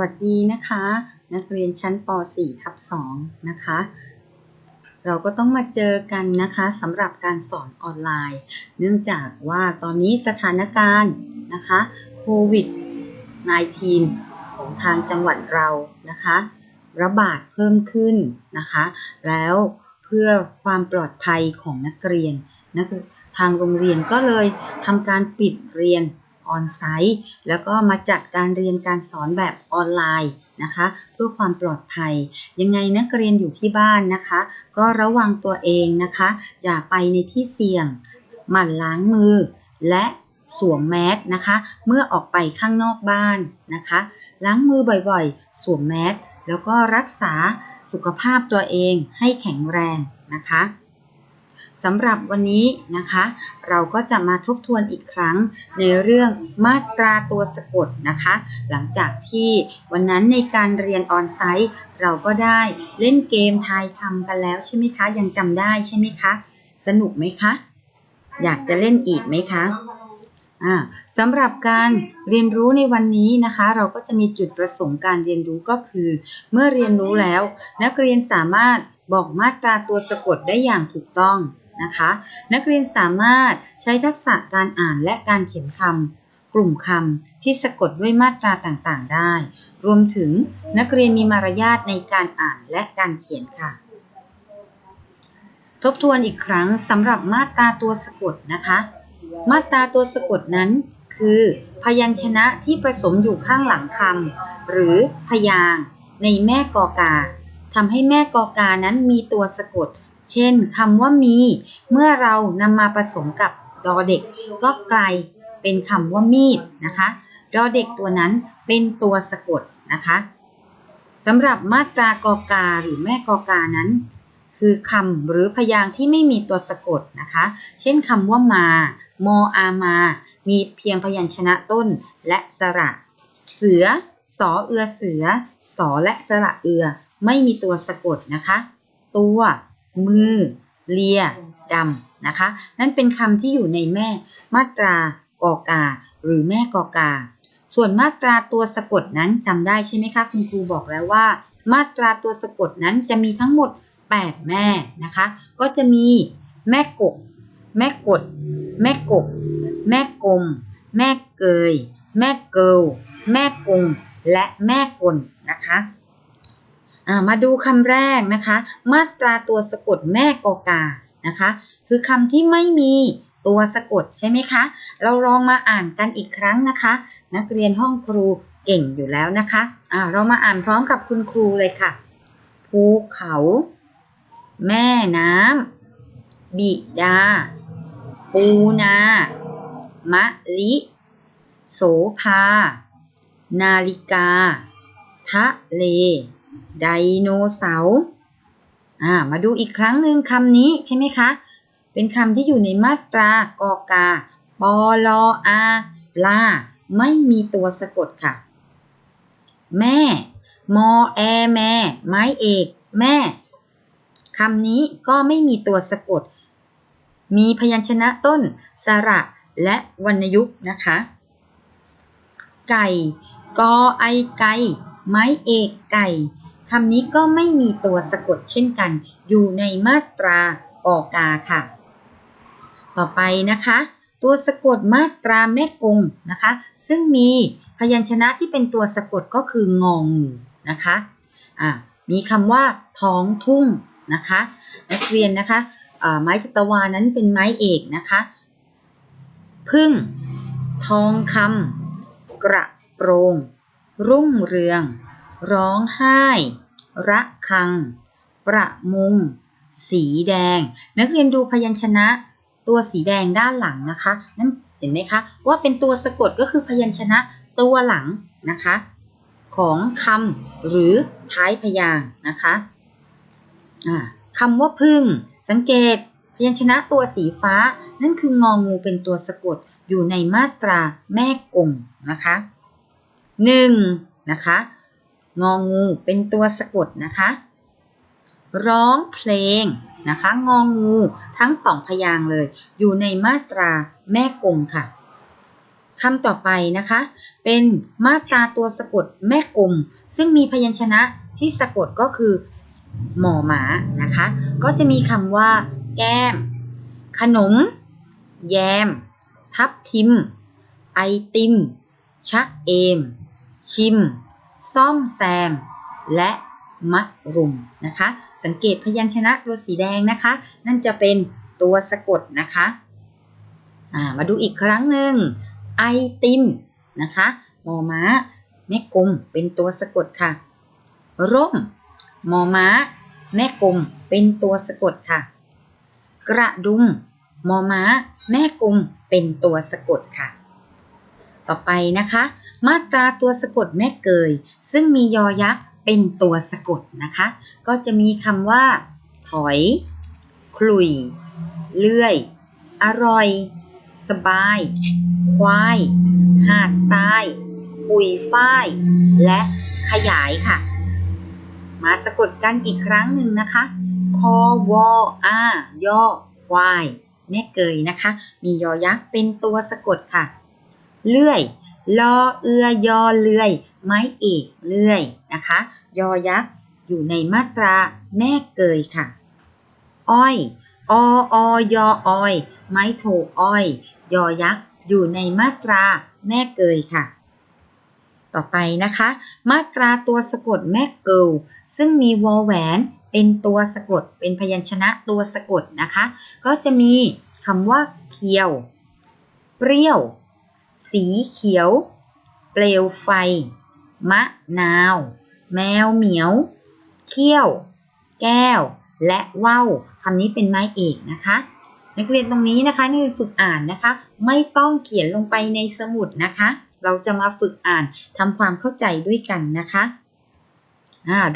วัสดีนะคะ นักเรียนชั้นป .4 ทับ2นะคะ เราก็ต้องมาเจอกันนะคะสำหรับการสอนออนไลน์ เนื่องจากว่าตอนนี้สถานการณ์นะคะโควิด -19 ของทางจังหวัดเรานะคะ ระบาดเพิ่มขึ้นนะคะ แล้วเพื่อความปลอดภัยของนักเรียนนักทางโรงเรียนก็เลยทำการปิดเรียน ออนไซต์แล้วก็มาจัดการเรียนการสอนแบบออนไลน์นะคะ เพื่อความปลอดภัย ยังไงนักเรียนอยู่ที่บ้านนะคะ ก็ระวังตัวเองนะคะ อย่าไปในที่เสี่ยง หมั่นล้างมือ และสวมแมสนะคะ เมื่อออกไปข้างนอกบ้านนะคะ ล้างมือบ่อยๆ สวมแมสแล้วก็รักษาสุขภาพตัวเองให้แข็งแรงนะคะ สำหรับวันนี้นะคะ เราก็จะมาทบทวนอีกครั้งในเรื่องมาตราตัวสะกดนะคะ หลังจากที่วันนั้นในการเรียนออนไซต์เราก็ได้เล่นเกมทายคำกันแล้วใช่ไหมคะ ยังจำได้ใช่ไหมคะ สนุกไหมคะ อยากจะเล่นอีกไหมคะสำหรับการเรียนรู้ในวันนี้นะคะ เราก็จะมีจุดประสงค์การเรียนรู้ก็คือ เมื่อเรียนรู้แล้ว นักเรียนสามารถบอกมาตราตัวสะกดได้อย่างถูกต้อง นะคะ นักเรียนสามารถใช้ทักษะการอ่านและการเขียนคำกลุ่มคำที่สะกดด้วยมาตราต่างๆ ได้ รวมถึงนักเรียนมีมารยาทในการอ่านและการเขียนค่ะ ทบทวนอีกครั้งสำหรับมาตราตัวสะกดนะคะ มาตราตัวสะกดนั้นคือ พยัญชนะที่ผสมอยู่ข้างหลังคำหรือพยางในแม่กอกาทำให้แม่กอกานั้นมีตัวสะกด เช่นคำว่ามี เมื่อเรานำมาผสมกับดอเด็ก ก็กลายเป็นคำว่ามีดนะคะดอเด็กตัวนั้นเป็นตัวสะกดนะคะสำหรับมาตรากอกาหรือแม่กอกานั้น คือคำหรือพยางค์ที่ไม่มีตัวสะกดนะคะ เช่นคำว่ามา โมอามา มีเพียงพยัญชนะต้นและสระ เสือ สอเอือเสือ สอและสระเอือ ไม่มีตัวสะกดนะคะ ตัว มือ เลียดำนะคะ นั่นเป็นคำที่อยู่ในแม่มาตรากอกา หรือแม่กอกา ส่วนมาตราตัวสะกดนั้นจำได้ใช่ไหมคะคุณครูบอกแล้วว่า มาตราตัวสะกดนั้นจะมีทั้งหมด 8 แม่นะคะ ก็จะมีแม่กก แม่กด แม่กบแม่กลม แม่เกย แม่เกิลแม่กง และแม่กลนะคะ มาดูคำแรกนะคะ มาตราตัวสะกดแม่กอกานะคะ คือคำที่ไม่มีตัวสะกดใช่ไหมคะ เราลองมาอ่านกันอีกครั้งนะคะ นักเรียนห้องครูเก่งอยู่แล้วนะคะะเรามาอ่านพร้อมกับคุณครูเลยค่ะ ภูเขา แม่น้ำบิดา ปูนา มะลิ โสภา นาฬิกา ทะเล ไดโนเสาร์อ่ามาดูอีกครั้งหนึ่งคำนี้ใช่ไหมคะ เป็นคำที่อยู่ในมาตรากอกาปอลออาปลาไม่มีตัวสะกดค่ะ แม่ มอแอแม่ ไม้เอก แม่คำนี้ก็ไม่มีตัวสะกด มีพยัญชนะต้น สระและวรรณยุกต์นะคะ ไก่ กอไอไก่ ไม้เอกไก่ คำนี้ก็ไม่มีตัวสะกดเช่นกัน อยู่ในมาตรากอกาค่ะ ต่อไปนะคะ ตัวสะกดมาตราแม่กงนะคะ ซึ่งมีพยัญชนะที่เป็นตัวสะกดก็คืององูนะคะะมีคำว่าท้องทุ่งนะคะนักเรียนนะคะไม้จัตวานั้นเป็นไม้เอกนะคะ พึ่ง ทองคำกระโปรง รุ่งเรือง ร้องไห้ ระคัง ประมุง สีแดง นักเรียนดูพยัญชนะ ตัวสีแดงด้านหลังนะคะ นั่นเห็นไหมคะ ว่าเป็นตัวสะกดก็คือพยัญชนะตัวหลังนะคะ ของคำหรือท้ายพยางนะคะคำว่าพึ่ง สังเกตพยัญชนะตัวสีฟ้า นั่นคืององูเป็นตัวสะกดอยู่ในมาตราแม่กงนะคะหนึ่งนะคะ งองูเป็นตัวสะกดนะคะ ร้องเพลงนะคะ งองูทั้งสองพยางเลย อยู่ในมาตราแม่กงค่ะคำต่อไปนะคะ เป็นมาตราตัวสะกดแม่กลมซึ่งมีพยัญชนะที่สะกดก็คือหมอหมานะคะ ก็จะมีคำว่า แก้ม ขนม แยม ทับทิม ไอติม ชักเอม ชิม ซ่อมแซม และมะรุมนะคะ สังเกตพยัญชนะตัวสีแดงนะคะ นั่นจะเป็นตัวสะกดนะคะามาดูอีกครั้งหนึ่งไอติมนะคะมอม้าแม่กลมเป็นตัวสะกดค่ะ ร่มมอม้า แม่กลมเป็นตัวสะกดค่ะ กระดุมมอม้า แม่กลมเป็นตัวสะกดค่ะ ต่อไปนะคะ มาตราตัวสะกดแม่เกย ซึ่งมียอยักษ์เป็นตัวสะกดนะคะ ก็จะมีคำว่า ถอย คลุย เลื่อย อร่อย สบาย ควาย หาดทราย ปุยฝ้าย และขยายค่ะ มาสะกดกันอีกครั้งหนึ่งนะคะ คอวออาย่อควาย แม่เกยนะคะ มียอยักษ์เป็นตัวสะกดค่ะ เลื่อยลอเอือยอเลื่อย ไม้เอกเลื่อยนะคะ ยอยักษ์อยู่ในมาตราแม่เกยค่ะ อ้อยอออยออ้อย ไม้โทอ้อย ยอยักษ์อยู่ในมาตราแม่เกยค่ะ ต่อไปนะคะ มาตราตัวสะกดแม่เกิลซึ่งมีวอแหวนเป็นตัวสะกดเป็นพยัญชนะตัวสะกดนะคะ ก็จะมีคำว่าเคียว เปรี้ยว สีเขียว เปลวไฟ มะนาว แมวเหมียว เขี้ยว แก้ว และว่าวคำนี้เป็นไม้เอกนะคะนักเรียนตรงนี้นะคะนี่ฝึกอ่านนะคะ ไม่ต้องเขียนลงไปในสมุดนะคะ เราจะมาฝึกอ่านทำความเข้าใจด้วยกันนะคะ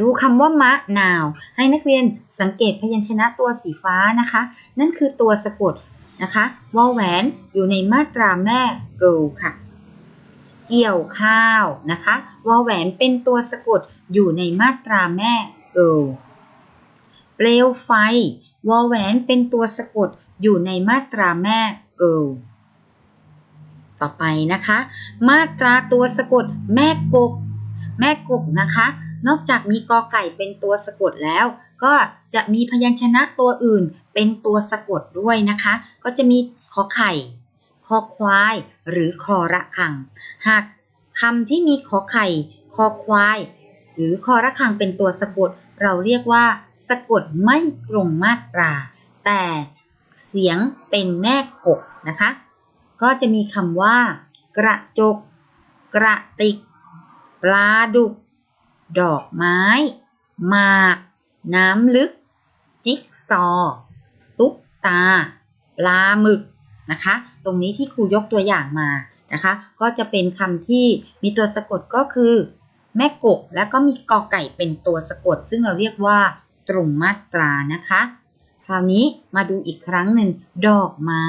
ดูคำว่ามะนาว ให้นักเรียนสังเกตพยัญชนะตัวสีฟ้านะคะ นั่นคือตัวสะกด นะคะวอแหวนอยู่ในมาตราแม่เกิลค่ะ เกี่ยวข้าวนะคะวอแหวนเป็นตัวสะกดอยู่ในมาตราแม่เกิลเปลวไฟวอแหวนเป็นตัวสะกดอยู่ในมาตราแม่เกิลต่อไปนะคะ มาตราตัวสะกดแม่กก แม่กกนะคะ นอกจากมีกอไก่เป็นตัวสะกดแล้ว ก็จะมีพยัญชนะตัวอื่นเป็นตัวสะกดด้วยนะคะ ก็จะมีขอไข่คอควาย หรือคอระคัง หากคำที่มีขอไข่คอควาย หรือคอระคังเป็นตัวสะกด เราเรียกว่า สะกดไม่ตรงมาตรา แต่เสียงเป็นแม่กกนะคะ ก็จะมีคำว่า กระจก กระติก ปลาดุก ดอกไม้หมาก น้ำลึก จิ๊กซอ ตุ๊กตา ปลาหมึกนะคะ ตรงนี้ที่ครูยกตัวอย่างมานะคะ ก็จะเป็นคำที่มีตัวสะกดก็คือ แม่กกแล้วก็มีกอไก่เป็นตัวสะกด ซึ่งเราเรียกว่าตรงมาตรานะคะ คราวนี้มาดูอีกครั้งหนึ่งดอกไม้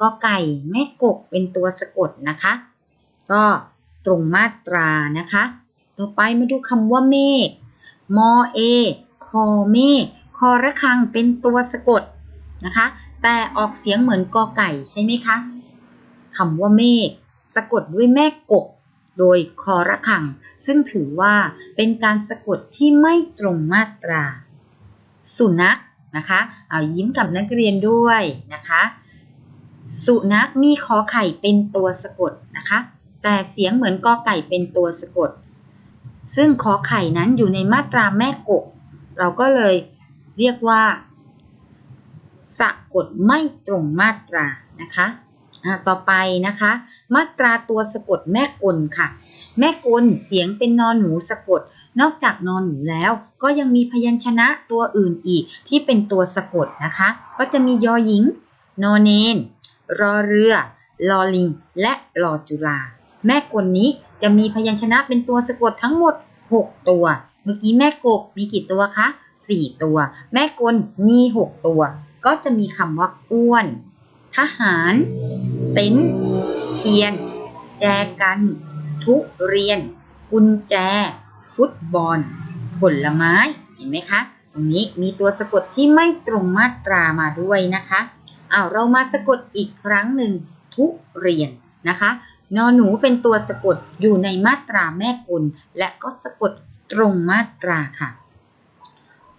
กอไก่แม่กกเป็นตัวสะกดนะคะ ก็ตรงมาตรานะคะ ต่อไปมาดูคำว่าเมฆมอเอคอเมฆคอระฆังเป็นตัวสะกดนะคะ แต่ออกเสียงเหมือนกอไก่ใช่ไหมคะคำว่าเมฆสะกดด้วยแม่กก โดยคอระฆัง ซึ่งถือว่าเป็นการสะกดที่ไม่ตรงมาตรา สุนัขนะคะ เอายิ้มกับนักเรียนด้วยนะคะ สุนัขมีขอไข่เป็นตัวสะกดนะคะ แต่เสียงเหมือนกอไก่เป็นตัวสะกด ซึ่งขอไข่นั้นอยู่ในมาตราแม่กก เราก็เลยเรียกว่า สะกดไม่ตรงมาตรานะคะต่อไปนะคะ มาตราตัวสะกดแม่กลค่ะ แม่กลเสียงเป็นนอนหนูสะกด นอกจากนอนหนูแล้ว ก็ยังมีพยัญชนะตัวอื่นอีกที่เป็นตัวสะกดนะคะ ก็จะมียอหญิง นอเนน รอเรือ ลอลิง และลอจุฬา แม่กลนี้จะมีพยัญชนะเป็นตัวสะกดทั้งหมด 6 ตัว เมื่อกี้แม่กบมีกี่ตัวคะ 4 ตัว แม่กลมี 6 ตัว ก็จะมีคำว่าอ้วน ทหาร เต็นเทียน แจกัน ทุเรียน กุญแจ ฟุตบอล ผลไม้ เห็นไหมคะ ตรงนี้มีตัวสะกดที่ไม่ตรงมาตรามาด้วยนะคะเอาเรามาสะกดอีกครั้งหนึ่งทุเรียนนะคะ นอหนูเป็นตัวสะกดอยู่ในมาตราแม่กลและก็สะกดตรงมาตราค่ะ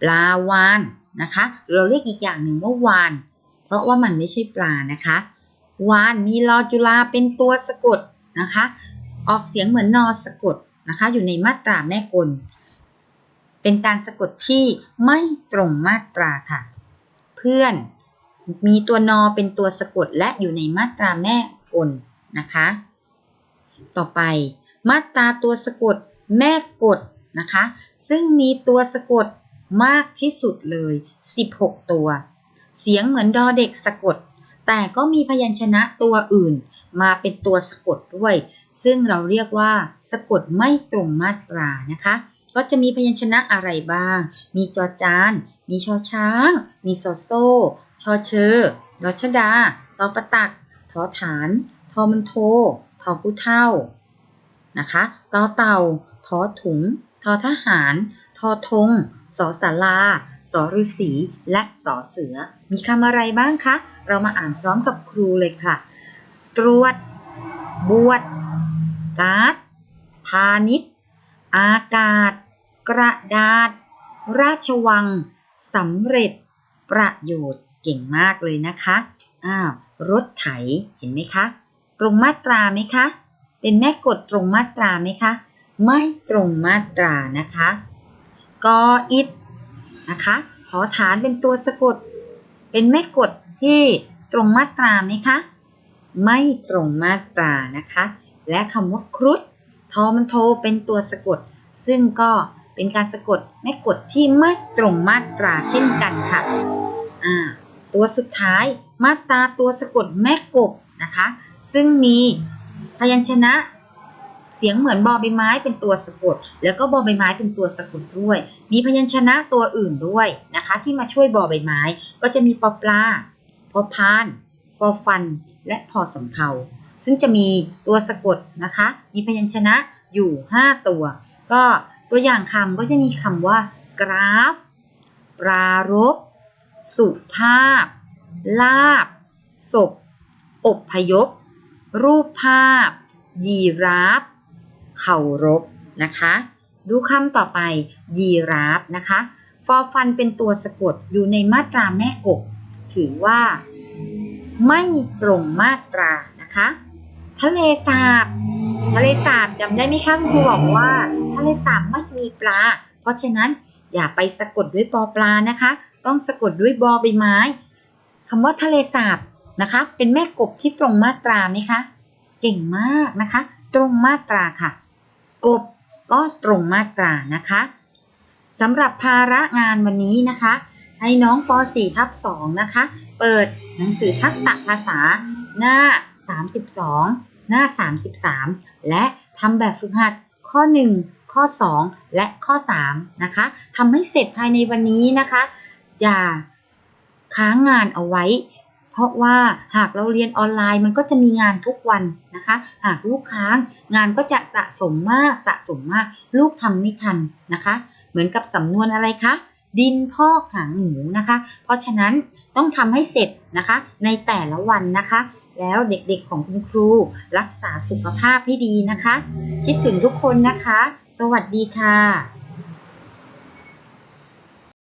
ปลาวานนะคะ เราเรียกอีกอย่างหนึ่งว่าวาน เพราะว่ามันไม่ใช่ปลานะคะ วานมีลอจุลาเป็นตัวสะกดนะคะ ออกเสียงเหมือนนอสะกดนะคะ อยู่ในมาตราแม่กล เป็นการสะกดที่ไม่ตรงมาตราค่ะ เพื่อนมีตัวนอเป็นตัวสะกดและอยู่ในมาตราแม่กลนะคะ ต่อไป มาตราตัวสะกดแม่กดนะคะ ซึ่งมีตัวสะกดมากที่สุดเลย 16 ตัว เสียงเหมือนดอเด็กสะกด แต่ก็มีพยัญชนะตัวอื่น มาเป็นตัวสะกดด้วย ซึ่งเราเรียกว่าสะกดไม่ตรงมาตรานะคะ ก็จะมีพยัญชนะอะไรบ้าง มีจอจาน มีชอช้าง มีซอโซ่ชอเชอรชดาตอประตัก ทอฐาน ทอมันโท ทอผู้เท่านะคะตอเต่าทอถุง ทอทหาร ทอธงสอสาราสอฤษีและสอเสือ มีคำอะไรบ้างคะ เรามาอ่านพร้อมกับครูเลยค่ะ ตรวจ บวชการ์ดพาณิชย์ อากาศ กระดาษ ราชวังสำเร็จ ประโยชน์ เก่งมากเลยนะคะ อ้าว รถไถ เห็นไหมคะ ตรงมาตราไหมคะ เป็นแม่กดตรงมาตราไหมคะ ไม่ตรงมาตรานะคะกออิดนะคะขอฐานเป็นตัวสะกด เป็นแม่กดที่ตรงมาตราไหมคะ ไม่ตรงมาตรานะคะ และคำว่าครุฑทอมันโทเป็นตัวสะกด ซึ่งก็เป็นการสะกดแม่กดที่ไม่ตรงมาตราเช่นกันค่ะอ่าตัวสุดท้ายมาตราตัวสะกดแม่กบนะคะ ซึ่งมีพยัญชนะเสียงเหมือนบอใบไม้เป็นตัวสะกด แล้วก็บอใบไม้เป็นตัวสะกดด้วย มีพยัญชนะตัวอื่นด้วยนะคะ ที่มาช่วยบอใบไม้ ก็จะมีปอปลาพอพานฟอฟัน และพอสำเภาซึ่งจะมีตัวสะกดนะคะ มีพยัญชนะอยู่ 5 ตัว ก็ตัวอย่างคำก็จะมีคำว่า กราฟ ปรารบสุภาพ ลาบศพอบพยพ รูปภาพ ยีราฟเคารพนะคะ ดูคำต่อไป ยีราฟนะคะฟอฟันเป็นตัวสะกดอยู่ในมาตราแม่กบถือว่า ไม่ตรงมาตรานะคะ ทะเลสาบ ทะเลสาบจำได้ไหมคะคุณครูบอกว่า ทะเลสาบไม่มีปลา เพราะฉะนั้นอย่าไปสะกดด้วยปอปลานะคะ ต้องสะกดด้วยบอใบไม้คำว่าทะเลสาบ นะคะ เป็นแม่กบที่ตรงมาตราไหมคะ เก่งมากนะคะ ตรงมาตราค่ะ กบก็ตรงมาตรานะคะสำหรับภาระงานวันนี้นะคะ ให้น้องป .4 ทับ2นะคะ เปิดหนังสือทักษะภาษาหน้า 32 หน้า 33 และทำแบบฝึกหัดข้อ 1 ข้อ 2 และข้อ 3 นะคะทำให้เสร็จภายในวันนี้นะคะ อย่าค้างงานเอาไว้ เพราะว่าหากเราเรียนออนไลน์มันก็จะมีงานทุกวันนะคะ หากลูกค้างงานก็จะสะสมมากสะสมมาก ลูกทำไม่ทันนะคะ เหมือนกับสำนวนอะไรคะดินพอกหางหมูนะคะ เพราะฉะนั้นต้องทำให้เสร็จนะคะ ในแต่ละวันนะคะ แล้วเด็กๆของคุณครูรักษาสุขภาพให้ดีนะคะ คิดถึงทุกคนนะคะ สวัสดีค่ะ